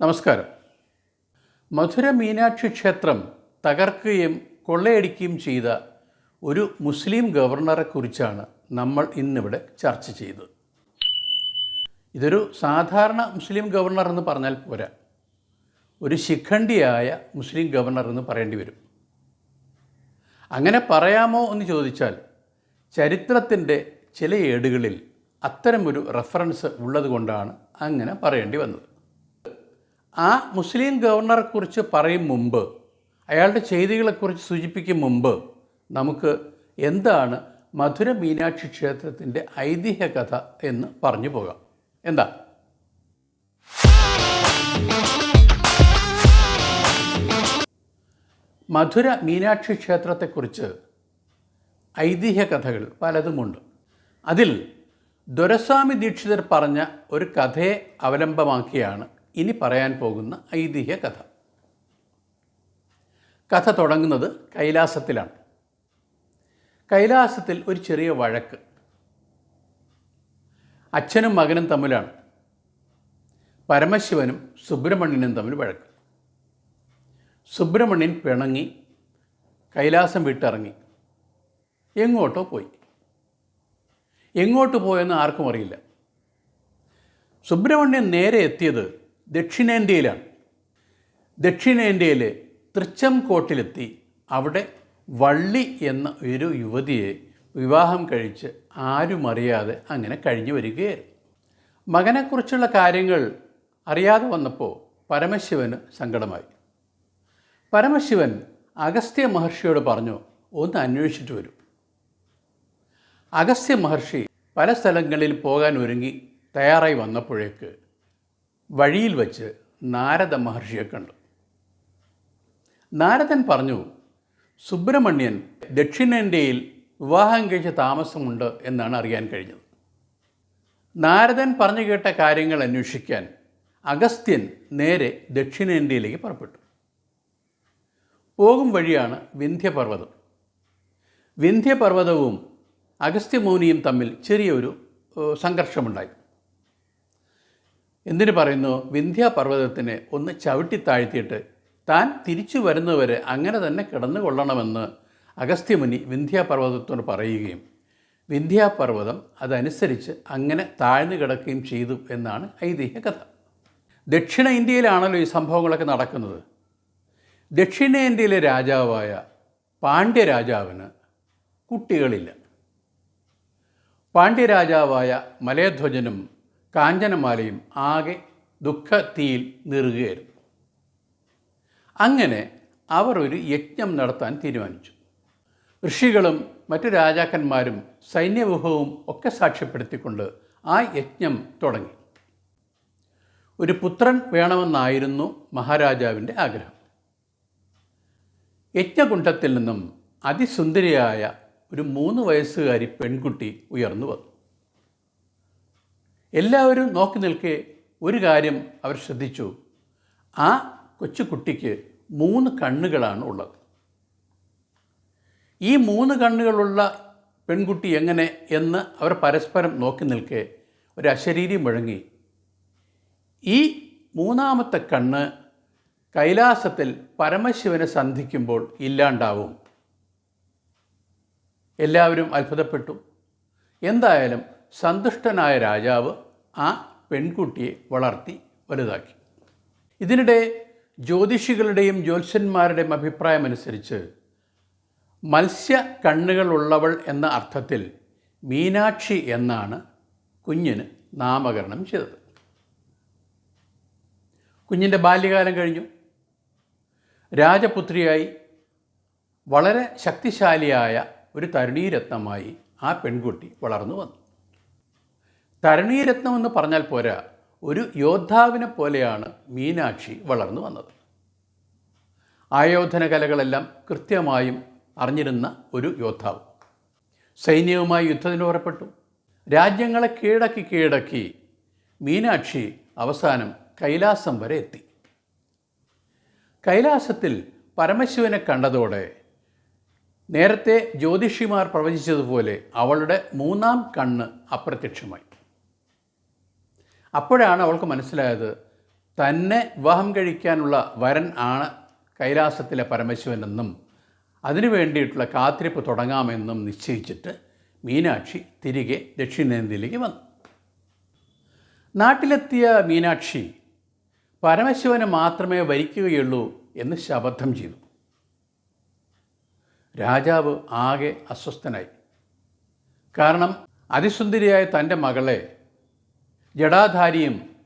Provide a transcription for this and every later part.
നമസ്കാരം. മധുര മീനാക്ഷി ക്ഷേത്രം തകർക്കുകയും കൊള്ളയടിക്കുകയും ചെയ്ത ഒരു മുസ്ലിം ഗവർണറെക്കുറിച്ചാണ് നമ്മൾ ഇന്നിവിടെ ചർച്ച ചെയ്തത്. ഇതൊരു സാധാരണ മുസ്ലിം ഗവർണർ എന്ന് പറഞ്ഞാൽ പോരാ. ഒരു ശിഖണ്ഡിയായ മുസ്ലിം ഗവർണർ എന്ന് പറയേണ്ടി വരും. അങ്ങനെ പറയാമോ എന്ന് ചോദിച്ചാൽ ചരിത്രത്തിന്റെ ചില ഏടുകളിൽ അത്തരമൊരു റെഫറൻസ് ഉള്ളതുകൊണ്ടാണ് അങ്ങനെ പറയേണ്ടി വന്നത്. ആ മുസ്ലിം ഗവർണറെ കുറിച്ച് പറയും മുമ്പ് അയാളുടെ ചെയ്തികളെക്കുറിച്ച് സൂചിപ്പിക്കും മുമ്പ് നമുക്ക് എന്താണ് മധുര മീനാക്ഷി ക്ഷേത്രത്തിന്റെ ഐതിഹ്യ കഥ എന്ന് പറഞ്ഞു പോകാം. എന്താ? മധുര മീനാക്ഷി ക്ഷേത്രത്തെക്കുറിച്ച് ഐതിഹ്യ കഥകൾ പലതുമുണ്ട്. അതിൽ ദൊരസ്വാമി ദീക്ഷിതർ പറഞ്ഞ ഒരു കഥയെ അവലംബമാക്കിയാണ് ഇനി പറയാൻ പോകുന്ന ഐതിഹ്യ കഥ. കഥ തുടങ്ങുന്നത് കൈലാസത്തിലാണ്. കൈലാസത്തിൽ ഒരു ചെറിയ വഴക്ക്. അച്ഛനും മകനും തമ്മിലാണ്. പരമശിവനും സുബ്രഹ്മണ്യനും തമ്മിൽ വഴക്ക്. സുബ്രഹ്മണ്യൻ പിണങ്ങി കൈലാസം വിട്ടിറങ്ങി. എങ്ങോട്ടോ പോയി. എങ്ങോട്ട് പോയെന്ന് ആർക്കും അറിയില്ല. സുബ്രഹ്മണ്യൻ നേരെ എത്തിയത് ദക്ഷിണേന്ത്യയിലാണ്. ദക്ഷിണേന്ത്യയിലെ തൃച്ചംകോട്ടിലെത്തി. അവിടെ വള്ളി എന്ന ഒരു യുവതിയെ വിവാഹം കഴിച്ച് ആരും അറിയാതെ അങ്ങനെ കഴിഞ്ഞു വരികയായിരുന്നു. മകനെക്കുറിച്ചുള്ള കാര്യങ്ങൾ അറിയാതെ വന്നപ്പോൾ പരമശിവന് സങ്കടമായി. പരമശിവൻ അഗസ്ത്യ മഹർഷിയോട് പറഞ്ഞു ഒന്ന് അന്വേഷിച്ചിട്ട് വരും. അഗസ്ത്യ മഹർഷി പല സ്ഥലങ്ങളിൽ പോകാൻ ഒരുങ്ങി തയ്യാറായി വന്നപ്പോഴേക്ക് വഴിയിൽ വച്ച് നാരദ മഹർഷിയെ കണ്ടു. നാരദൻ പറഞ്ഞു സുബ്രഹ്മണ്യൻ ദക്ഷിണേന്ത്യയിൽ വിവാഹം കഴിച്ച താമസമുണ്ട് എന്നാണ് അറിയാൻ കഴിഞ്ഞത്. നാരദൻ പറഞ്ഞു കേട്ട കാര്യങ്ങൾ അന്വേഷിക്കാൻ അഗസ്ത്യൻ നേരെ ദക്ഷിണേന്ത്യയിലേക്ക് പുറപ്പെട്ടു. പോകും വഴിയാണ് വിന്ധ്യപർവതം. വിന്ധ്യപർവതവും അഗസ്ത്യമൗനിയും തമ്മിൽ ചെറിയൊരു സംഘർഷമുണ്ടായി. എന്തിനു പറയുന്നു? വിന്ധ്യാപർവതത്തിനെ ഒന്ന് ചവിട്ടി താഴ്ത്തിയിട്ട് താൻ തിരിച്ചു വരുന്നവരെ അങ്ങനെ തന്നെ കിടന്നുകൊള്ളണമെന്ന് അഗസ്ത്യമുനി വിന്ധ്യാപർവതത്തോട് പറയുകയും വിന്ധ്യാപർവതം അതനുസരിച്ച് അങ്ങനെ താഴ്ന്നു കിടക്കുകയും ചെയ്തു എന്നാണ് ഐതിഹ്യ കഥ. ദക്ഷിണ ഇന്ത്യയിലാണല്ലോ ഈ സംഭവങ്ങളൊക്കെ നടക്കുന്നത്. ദക്ഷിണേന്ത്യയിലെ രാജാവായ പാണ്ഡ്യരാജാവിന് കുട്ടികളില്ല. പാണ്ഡ്യരാജാവായ മലയധ്വജനും കാഞ്ചനമാലയും ആകെ ദുഃഖത്തീയിൽ നീറുകയായിരുന്നു. അങ്ങനെ അവർ ഒരു യജ്ഞം നടത്താൻ തീരുമാനിച്ചു. ഋഷികളും മറ്റു രാജാക്കന്മാരും സൈന്യവ്യൂഹവും ഒക്കെ സാക്ഷ്യപ്പെടുത്തിക്കൊണ്ട് ആ യജ്ഞം തുടങ്ങി. ഒരു പുത്രൻ വേണമെന്നായിരുന്നു മഹാരാജാവിന്റെ ആഗ്രഹം. യജ്ഞകുണ്ഠത്തിൽ നിന്നും അതിസുന്ദരിയായ ഒരു മൂന്ന് വയസ്സുകാരി പെൺകുട്ടി ഉയർന്നു വന്നു. എല്ലാവരും നോക്കി നിൽക്കെ ഒരു കാര്യം അവർ ശ്രദ്ധിച്ചു. ആ കൊച്ചുകുട്ടിക്ക് മൂന്ന് കണ്ണുകളാണ് ഉള്ളത്. ഈ മൂന്ന് കണ്ണുകളുള്ള പെൺകുട്ടി എങ്ങനെ എന്ന് അവർ പരസ്പരം നോക്കി നിൽക്കെ ഒരു അശരീരി മുഴങ്ങി. ഈ മൂന്നാമത്തെ കണ്ണ് കൈലാസത്തിൽ പരമശിവനെ സന്ധിക്കുമ്പോൾ ഇല്ലാണ്ടാവും. എല്ലാവരും അത്ഭുതപ്പെട്ടു. എന്തായാലും സന്തുഷ്ടനായ രാജാവ് ആ പെൺകുട്ടിയെ വളർത്തി വലുതാക്കി. ഇതിനിടെ ജ്യോതിഷികളുടെയും ജ്യോത്സ്യന്മാരുടെയും അഭിപ്രായമനുസരിച്ച് മത്സ്യ കണ്ണുകളുള്ളവൾ എന്ന അർത്ഥത്തിൽ മീനാക്ഷി എന്നാണ് കുഞ്ഞിന് നാമകരണം ചെയ്തത്. കുഞ്ഞിന്റെ ബാല്യകാലം കഴിഞ്ഞു. രാജപുത്രിയായി വളരെ ശക്തിശാലിയായ ഒരു തരുണീരത്നമായി ആ പെൺകുട്ടി വളർന്നു വന്നു. തരുണീരത്നം എന്ന് പറഞ്ഞാൽ പോരാ ഒരു യോദ്ധാവിനെ പോലെയാണ് മീനാക്ഷി വളർന്നു വന്നത്. ആയോധന കലകളെല്ലാം കൃത്യമായും അറിഞ്ഞിരുന്ന ഒരു യോദ്ധാവ്. സൈന്യവുമായി യുദ്ധത്തിന് പുറപ്പെട്ടു. രാജ്യങ്ങളെ കീഴടക്കി കീഴടക്കി മീനാക്ഷി അവസാനം കൈലാസം വരെ എത്തി. കൈലാസത്തിൽ പരമശിവനെ കണ്ടതോടെ നേരത്തെ ജ്യോതിഷിമാർ പ്രവചിച്ചതുപോലെ അവളുടെ മൂന്നാം കണ്ണ് അപ്രത്യക്ഷമായി. അപ്പോഴാണ് അവൾക്ക് മനസ്സിലായത് തന്നെ വിവാഹം കഴിക്കാനുള്ള വരൻ ആണ് കൈലാസത്തിലെ പരമശിവനെന്നും അതിനു വേണ്ടിയിട്ടുള്ള കാത്തിരിപ്പ് തുടങ്ങാമെന്നും നിശ്ചയിച്ചിട്ട് മീനാക്ഷി തിരികെ ദക്ഷിണേന്ത്യയിലേക്ക് വന്നു. നാട്ടിലെത്തിയ മീനാക്ഷി പരമശിവനെ മാത്രമേ വരിക്കുകയുള്ളൂ എന്ന് ശപഥം ചെയ്തു. രാജാവ് ആകെ അസ്വസ്ഥനായി. കാരണം അതിസുന്ദരിയായ തന്റെ മകളെ ജടാധാരിയും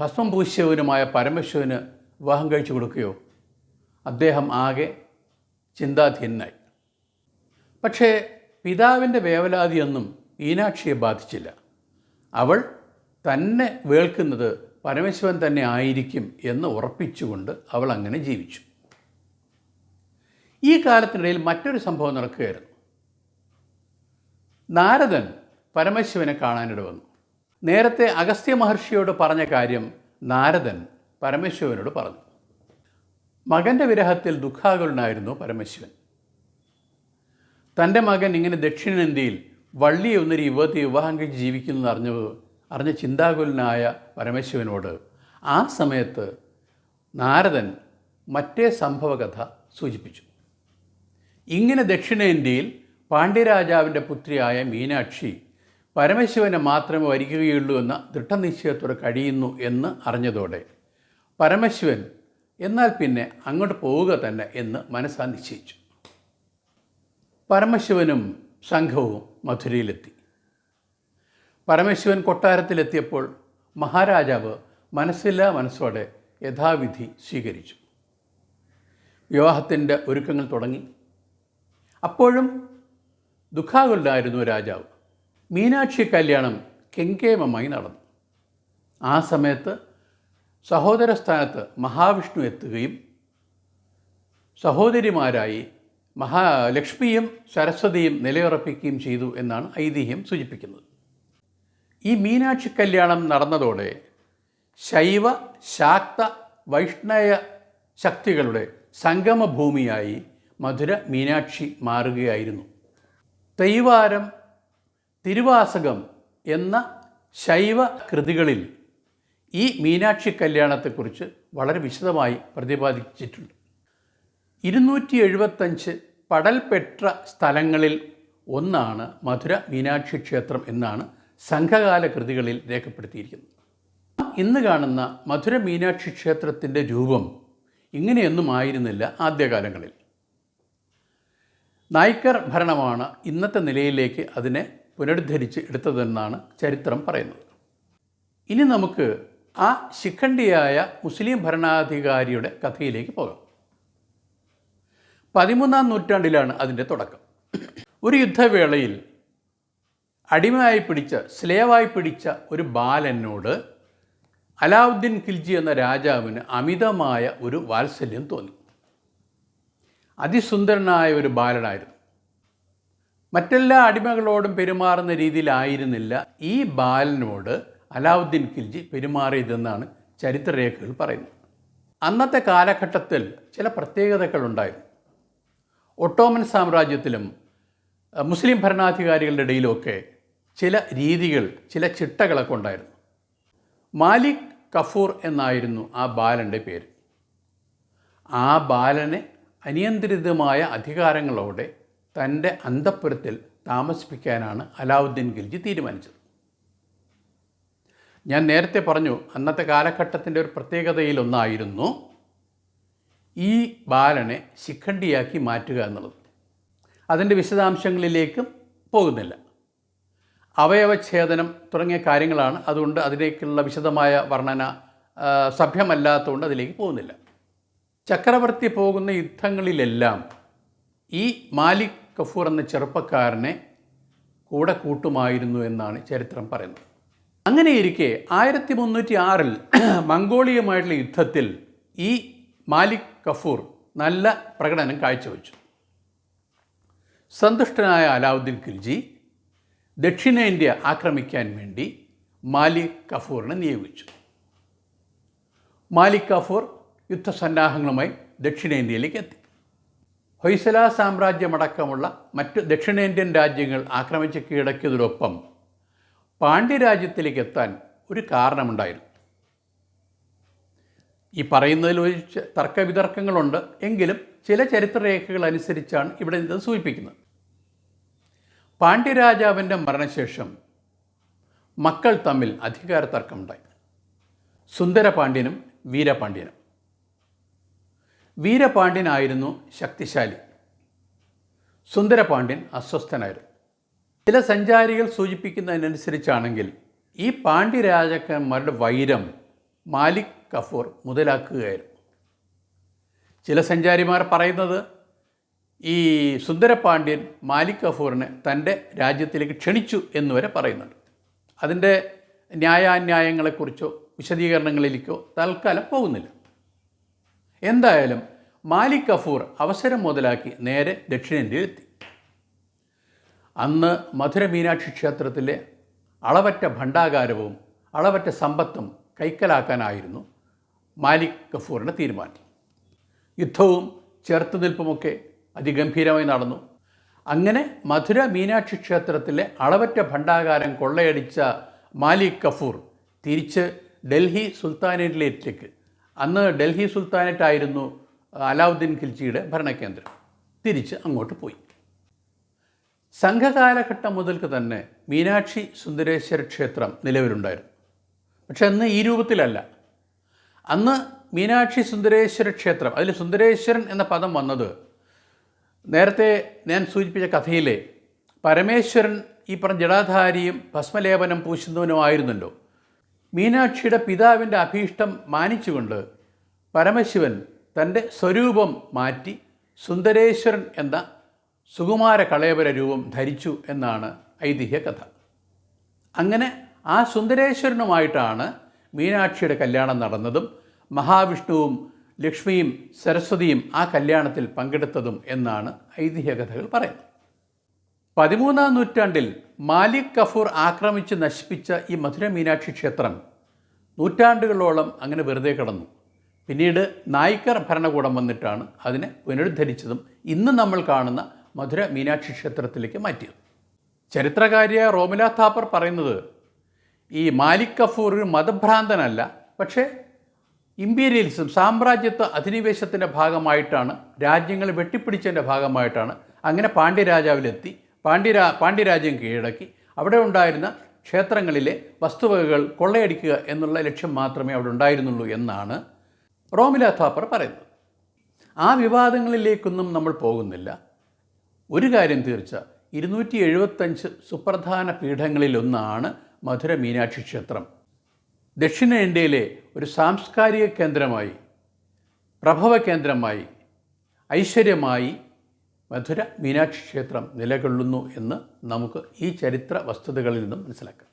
ഭസ്മം പൂശ്യവനുമായ പരമശിവന് വിവാഹം കഴിച്ചു കൊടുക്കുകയോ? അദ്ദേഹം ആകെ ചിന്താധീനായി പക്ഷേ പിതാവിന്റെ വേവലാതിയൊന്നും ഈനാക്ഷിയെ ബാധിച്ചില്ല. അവൾ തന്നെ വേൾക്കുന്നത് പരമശിവൻ തന്നെ ആയിരിക്കും എന്ന് ഉറപ്പിച്ചുകൊണ്ട് അവൾ അങ്ങനെ ജീവിച്ചു. ഈ കാലത്തിനിടയിൽ മറ്റൊരു സംഭവം നടക്കുകയായിരുന്നു. നാരദൻ പരമശിവനെ കാണാനിട വന്നു നേരത്തെ അഗസ്ത്യ മഹർഷിയോട് പറഞ്ഞ കാര്യം നാരദൻ പരമേശ്വരനോട് പറഞ്ഞു. മകന്റെ വിരഹത്തിൽ ദുഃഖാകുലനായിരുന്നു പരമേശ്വരൻ. തന്റെ മകൻ ഇങ്ങനെ ദക്ഷിണേന്ത്യയിൽ വള്ളി എന്നൊരു യുവതി വിവാഹം കഴിച്ച് ജീവിക്കുന്നു അറിഞ്ഞ അറിഞ്ഞ ചിന്താകുലനായ പരമേശ്വരനോട് ആ സമയത്ത് നാരദൻ മറ്റേ സംഭവകഥ സൂചിപ്പിച്ചു. ഇങ്ങനെ ദക്ഷിണേന്ത്യയിൽ പാണ്ഡ്യരാജാവിന്റെ പുത്രിയായ മീനാക്ഷി പരമശിവനെ മാത്രമേ വരിക്കുകയുള്ളൂ എന്ന ദൃഢനിശ്ചയത്തോടെ കഴിയുന്നു എന്ന് അറിഞ്ഞതോടെ പരമശിവൻ എന്നാൽ പിന്നെ അങ്ങോട്ട് പോവുക തന്നെ എന്ന് മനസ്സാ നിശ്ചയിച്ചു. പരമശിവനും സംഘവും മധുരയിലെത്തി. പരമശിവൻ കൊട്ടാരത്തിലെത്തിയപ്പോൾ മഹാരാജാവ് മനസ്സില്ലാ മനസ്സോടെ യഥാവിധി സ്വീകരിച്ചു. വിവാഹത്തിന്റെ ഒരുക്കങ്ങൾ തുടങ്ങി. അപ്പോഴും ദുഃഖാകുലായിരുന്നു രാജാവ്. മീനാക്ഷി കല്യാണം കെങ്കേമമായി നടന്നു. ആ സമയത്ത് സഹോദര സ്ഥാനത്ത് മഹാവിഷ്ണു എത്തുകയും സഹോദരിമാരായി മഹാലക്ഷ്മിയും സരസ്വതിയും നിലയുറപ്പിക്കുകയും ചെയ്തു എന്നാണ് ഐതിഹ്യം സൂചിപ്പിക്കുന്നത്. ഈ മീനാക്ഷി കല്യാണം നടന്നതോടെ ശൈവ ശാക്ത വൈഷ്ണവ ശക്തികളുടെ സംഗമഭൂമിയായി മധുര മീനാക്ഷി മാറുകയായിരുന്നു. തൈവാരം തിരുവാസകം എന്ന ശൈവ കൃതികളിൽ ഈ മീനാക്ഷി കല്യാണത്തെക്കുറിച്ച് വളരെ വിശദമായി പ്രതിപാദിച്ചിട്ടുണ്ട്. ഇരുന്നൂറ്റി എഴുപത്തഞ്ച് പടൽപെട്ട സ്ഥലങ്ങളിൽ ഒന്നാണ് മധുര മീനാക്ഷി ക്ഷേത്രം എന്നാണ് സംഘകാല കൃതികളിൽ രേഖപ്പെടുത്തിയിരിക്കുന്നത്. ഇന്ന് കാണുന്ന മധുര മീനാക്ഷി ക്ഷേത്രത്തിന്റെ രൂപം ഇങ്ങനെയൊന്നും ആയിരുന്നില്ല ആദ്യകാലങ്ങളിൽ. നായ്ക്കർ ഭരണമാണ് ഇന്നത്തെ നിലയിലേക്ക് അതിനെ പുനരുദ്ധരിച്ച് എടുത്തതെന്നാണ് ചരിത്രം പറയുന്നത്. ഇനി നമുക്ക് ആ ശിഖണ്ഡിയായ മുസ്ലിം ഭരണാധികാരിയുടെ കഥയിലേക്ക് പോകാം. പതിമൂന്നാം നൂറ്റാണ്ടിലാണ് അതിന്റെ തുടക്കം. ഒരു യുദ്ധവേളയിൽ അടിമയായി പിടിച്ച സ്ലേവായി പിടിച്ച ഒരു ബാലനോട് അലാവുദ്ദീൻ ഖിൽജി എന്ന രാജാവിന് അമിതമായ ഒരു വാത്സല്യം തോന്നി. അതിസുന്ദരനായ ഒരു ബാലനായിരുന്നു. മറ്റെല്ലാ അടിമകളോടും പെരുമാറുന്ന രീതിയിലായിരുന്നില്ല ഈ ബാലനോട് അലാവുദ്ദീൻ ഖിൽജി പെരുമാറിയതെന്നാണ് ചരിത്രരേഖകൾ പറയുന്നത്. അന്നത്തെ കാലഘട്ടത്തിൽ ചില പ്രത്യേകതകളുണ്ടായിരുന്നു. ഒട്ടോമൻ സാമ്രാജ്യത്തിലും മുസ്ലിം ഭരണാധികാരികളുടെ ഇടയിലൊക്കെ ചില രീതികൾ ചില ചിട്ടകളൊക്കെ ഉണ്ടായിരുന്നു. മാലിക് കഫൂർ എന്നായിരുന്നു ആ ബാലന്റെ പേര്. ആ ബാലനെ അനിയന്ത്രിതമായ അധികാരങ്ങളോടെ തന്റെ അന്തപ്പുരത്തിൽ താമസിപ്പിക്കാനാണ് അലാവുദ്ദീൻ ഖിൽജി തീരുമാനിച്ചത്. ഞാൻ നേരത്തെ പറഞ്ഞു അന്നത്തെ കാലഘട്ടത്തിന്റെ ഒരു പ്രത്യേകതയിലൊന്നായിരുന്നു ഈ ബാലനെ ശിഖണ്ഡിയാക്കി മാറ്റുക എന്നുള്ളത്. അതിന്റെ വിശദാംശങ്ങളിലേക്കും പോകുന്നില്ല. അവയവഛേദനം തുടങ്ങിയ കാര്യങ്ങളാണ് അതുകൊണ്ട് അതിലേക്കുള്ള വിശദമായ വർണന സഭ്യമല്ലാത്തതുകൊണ്ട് അതിലേക്ക് പോകുന്നില്ല. ചക്രവർത്തി പോകുന്ന യുദ്ധങ്ങളിലെല്ലാം ഈ മാലിക് കഫൂർ എന്ന ചെറുപ്പക്കാരനെ കൂടെ കൂട്ടുമായിരുന്നു എന്നാണ് ചരിത്രം പറയുന്നത്. അങ്ങനെയിരിക്കെ ആയിരത്തി മുന്നൂറ്റി ആറിൽ മംഗോളിയുമായിട്ടുള്ള യുദ്ധത്തിൽ ഈ മാലിക് കഫൂർ നല്ല പ്രകടനം കാഴ്ചവെച്ചു. സന്തുഷ്ടനായ അലാവുദ്ദീൻ ഖിൽജി ദക്ഷിണേന്ത്യ ആക്രമിക്കാൻ വേണ്ടി മാലിക് കഫൂറിനെ നിയോഗിച്ചു. മാലിക് കഫൂർ യുദ്ധസന്നാഹങ്ങളുമായി ദക്ഷിണേന്ത്യയിലേക്ക് എത്തി. ഹൊയ്സല സാമ്രാജ്യമടക്കമുള്ള മറ്റ് ദക്ഷിണേന്ത്യൻ രാജ്യങ്ങൾ ആക്രമിച്ച് കീഴടക്കിയതിനൊപ്പം പാണ്ഡ്യരാജ്യത്തിലേക്ക് എത്താൻ ഒരു കാരണമുണ്ടായിരുന്നു. ഈ പറയുന്നതിൽ ഒരു തർക്കവിതർക്കങ്ങളുണ്ട്. എങ്കിലും ചില ചരിത്രരേഖകൾ അനുസരിച്ചാണ് ഇവിടെ ഇത് സൂചിപ്പിക്കുന്നത്. പാണ്ഡ്യരാജാവിന്റെ മരണശേഷം മക്കൾ തമ്മിൽ അധികാര തർക്കമുണ്ടായി സുന്ദരപാണ്ഡ്യനും വീരപാണ്ഡ്യനും. വീരപാണ്ഡ്യനായിരുന്നു ശക്തിശാലി. സുന്ദരപാണ്ഡ്യൻ അസ്വസ്ഥനായിരുന്നു. ചില സഞ്ചാരികൾ സൂചിപ്പിക്കുന്നതിനനുസരിച്ചാണെങ്കിൽ ഈ പാണ്ഡ്യരാജാക്കന്മാരുടെ വൈരം മാലിക് കഫൂർ മുതലാക്കുകയായിരുന്നു. ചില സഞ്ചാരിമാർ പറയുന്നത് ഈ സുന്ദരപാണ്ഡ്യൻ മാലിക് കഫൂറിനെ തന്റെ രാജ്യത്തിലേക്ക് ക്ഷണിച്ചു എന്നുവരെ പറയുന്നുണ്ട്. അതിന്റെ ന്യായാന്യായങ്ങളെക്കുറിച്ചോ വിശദീകരണങ്ങളിലേക്കോ തൽക്കാലം പോകുന്നില്ല. എന്തായാലും മാലിക് കഫൂർ അവസരം മുതലാക്കി നേരെ ദക്ഷിണേന്ത്യയിലെത്തി. അന്ന് മധുര മീനാക്ഷി ക്ഷേത്രത്തിലെ അളവറ്റ ഭണ്ഡാകാരവും അളവറ്റ സമ്പത്തും കൈക്കലാക്കാനായിരുന്നു മാലിക് കഫൂറിന്റെ തീരുമാനം. യുദ്ധവും ചെറുത്തുനിൽപ്പുമൊക്കെ അതിഗംഭീരമായി നടന്നു. അങ്ങനെ മധുര മീനാക്ഷി ക്ഷേത്രത്തിലെ അളവറ്റ ഭണ്ഡാകാരം കൊള്ളയടിച്ച മാലിക് കഫൂർ തിരിച്ച് ഡൽഹി സുൽത്താനേറ്റിലേക്ക് അന്ന് ഡൽഹി സുൽത്താനേറ്റായിരുന്നു അലാവുദ്ദീൻ ഖിൽജിയുടെ ഭരണകേന്ദ്രം. തിരിച്ച് അങ്ങോട്ട് പോയി. സംഘകാലഘട്ടം മുതൽക്ക് തന്നെ മീനാക്ഷി സുന്ദരേശ്വര ക്ഷേത്രം നിലവിലുണ്ടായിരുന്നു. പക്ഷെ അന്ന് ഈ രൂപത്തിലല്ല. അന്ന് മീനാക്ഷി സുന്ദരേശ്വര ക്ഷേത്രം അതിൽ സുന്ദരേശ്വരൻ എന്ന പദം വന്നത് നേരത്തെ ഞാൻ സൂചിപ്പിച്ച കഥയിലെ പരമേശ്വരൻ ഈ പറഞ്ഞ ജടാധാരിയും ഭസ്മലേപനം പൂശുന്നവനുമായിരുന്നല്ലോ. മീനാക്ഷിയുടെ പിതാവിന്റെ അഭീഷ്ടം മാനിച്ചുകൊണ്ട് പരമശിവൻ തന്റെ സ്വരൂപം മാറ്റി സുന്ദരേശ്വരൻ എന്ന സുകുമാര കളയവര രൂപം ധരിച്ചു എന്നാണ് ഐതിഹ്യ കഥ. അങ്ങനെ ആ സുന്ദരേശ്വരനുമായിട്ടാണ് മീനാക്ഷിയുടെ കല്യാണം നടന്നതും മഹാവിഷ്ണുവും ലക്ഷ്മിയും സരസ്വതിയും ആ കല്യാണത്തിൽ പങ്കെടുത്തതും എന്നാണ് ഐതിഹ്യ കഥകൾ പറയുന്നത്. പതിമൂന്നാം നൂറ്റാണ്ടിൽ മാലിക് കഫൂർ ആക്രമിച്ച് നശിപ്പിച്ച ഈ മധുര മീനാക്ഷി ക്ഷേത്രം നൂറ്റാണ്ടുകളോളം അങ്ങനെ വെറുതെ കിടന്നു. പിന്നീട് നായ്ക്കർ ഭരണകൂടം വന്നിട്ടാണ് അതിനെ പുനരുദ്ധരിച്ചതും ഇന്ന് നമ്മൾ കാണുന്ന മധുര മീനാക്ഷി ക്ഷേത്രത്തിലേക്ക് മാറ്റിയത്. ചരിത്രകാരിയായ റോമില താപ്പർ പറയുന്നത് ഈ മാലിക് കഫൂർ മതഭ്രാന്തനല്ല പക്ഷേ ഇമ്പീരിയലിസം സാമ്രാജ്യത്വ അധിനിവേശത്തിന്റെ ഭാഗമായിട്ടാണ് രാജ്യങ്ങൾ വെട്ടിപ്പിടിച്ചതിന്റെ ഭാഗമായിട്ടാണ് അങ്ങനെ പാണ്ഡ്യരാജാവിലെത്തി പാണ്ഡ്യരാ പാണ്ഡ്യരാജ്യം കീഴടക്കി. അവിടെ ഉണ്ടായിരുന്ന ക്ഷേത്രങ്ങളിലെ വസ്തുവകകൾ കൊള്ളയടിക്കുക എന്നുള്ള ലക്ഷ്യം മാത്രമേ അവിടെ ഉണ്ടായിരുന്നുള്ളൂ എന്നാണ് റോമില താപ്പർ പറയുന്നത്. ആ വിവാദങ്ങളിലേക്കൊന്നും നമ്മൾ പോകുന്നില്ല. ഒരു കാര്യം തീർച്ച ഇരുന്നൂറ്റി എഴുപത്തഞ്ച് സുപ്രധാന പീഠങ്ങളിലൊന്നാണ് മധുര മീനാക്ഷി ക്ഷേത്രം. ദക്ഷിണേന്ത്യയിലെ ഒരു സാംസ്കാരിക കേന്ദ്രമായി പ്രഭവ കേന്ദ്രമായി ഐശ്വര്യമായി മധുര മീനാക്ഷി ക്ഷേത്രം നിലകൊള്ളുന്നു എന്ന് നമുക്ക് ഈ ചരിത്ര വസ്തുതകളിൽ നിന്നും മനസ്സിലാക്കാം.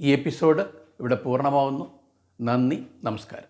ഈ എപ്പിസോഡ് ഇവിടെ പൂർണമാവുന്നു. നന്ദി നമസ്കാരം.